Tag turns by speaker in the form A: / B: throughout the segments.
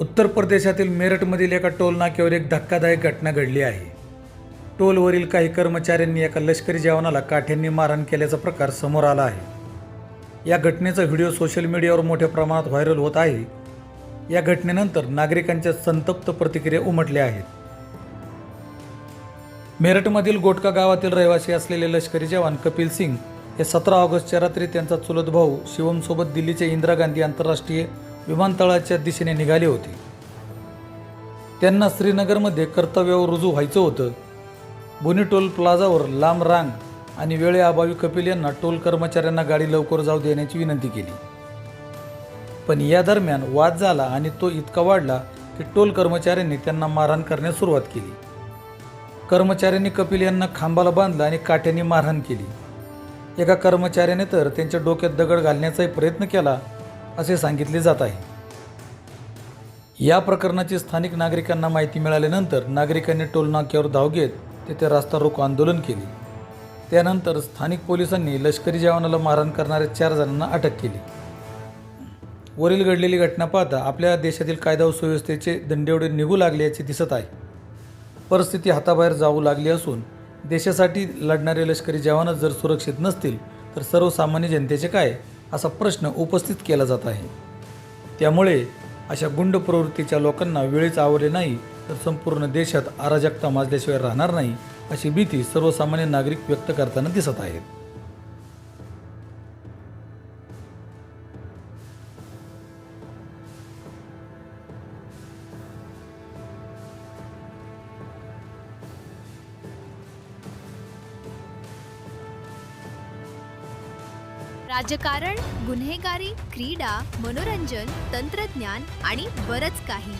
A: उत्तर प्रदेशातील मेरठमधील एका टोल नाक्यावर एक धक्कादायक घटना घडली आहे. टोलवरील काही कर्मचाऱ्यांनी एका लष्करी जवानाला काठ्यांनी मारहाण केल्याचा प्रकार समोर आला आहे. या घटनेचा व्हिडिओ सोशल मीडियावर मोठ्या प्रमाणात व्हायरल होत आहे. या घटनेनंतर नागरिकांच्या संतप्त प्रतिक्रिया उमटल्या आहेत. मेरठमधील गोटका गावातील रहिवासी असलेले लष्करी जवान कपिल सिंग हे सतरा ऑगस्टच्या रात्री त्यांचा चुलत भाऊ शिवमसोबत दिल्लीच्या इंदिरा गांधी आंतरराष्ट्रीय विमानतळाच्या दिशेने निघाले होते. त्यांना श्रीनगरमध्ये कर्तव्यावर रुजू व्हायचं होतं. बोनी टोल प्लाझावर लांब रांग आणि वेळेअभावी कपिल यांना टोल कर्मचाऱ्यांना गाडी लवकर जाऊ देण्याची विनंती केली. पण या दरम्यान वाद झाला आणि तो इतका वाढला की टोल कर्मचाऱ्यांनी त्यांना मारहाण करण्यास सुरुवात केली. कर्मचाऱ्यांनी कपिल यांना खांबाला बांधलं आणि काट्याने मारहाण केली. एका कर्मचाऱ्याने तर त्यांच्या डोक्यात दगड घालण्याचाही प्रयत्न केला असे सांगितले जात आहे. या प्रकरणाची स्थानिक नागरिकांना माहिती मिळाल्यानंतर नागरिकांनी टोलनाक्यावर धाव घेत तेथे रास्ता रोको आंदोलन केले. त्यानंतर स्थानिक पोलिसांनी लष्करी जवानाला मारहाण करणाऱ्या चार जणांना अटक केली. वरील घडलेली घटना पाहता आपल्या देशातील कायदा व सुव्यवस्थेचे दंडेवडे निघू लागल्याचे दिसत आहे. परिस्थिती हाताबाहेर जाऊ लागली असून देशासाठी लढणारे लष्करी जवानच जर सुरक्षित नसतील तर सर्वसामान्य जनतेचे काय? असा प्रश्न उपस्थित केला जात आहे. त्यामुळे अशा गुंड प्रवृत्तीच्या लोकांना वेळेच आवडले नाही तर संपूर्ण देशात अराजकता माजल्याशिवाय राहणार नाही अशी भीती सर्वसामान्य नागरिक व्यक्त करताना दिसत आहेत.
B: राजकारण गुन्हेगारी क्रीडा मनोरंजन तंत्रज्ञान आणि बरच काही.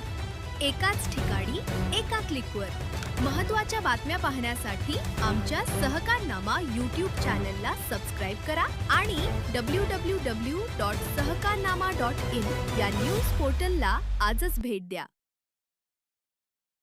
B: एकाच ठिकाणी एका क्लिकवर. महत्त्वाच्या बातम्या पाहण्यासाठी आमच्या सहकारनामा यूट्यूब चॅनलला सबस्क्राईब करा आणि W W W dot Sahakarnama dot in या न्यूज पोर्टलला आजच भेट द्या.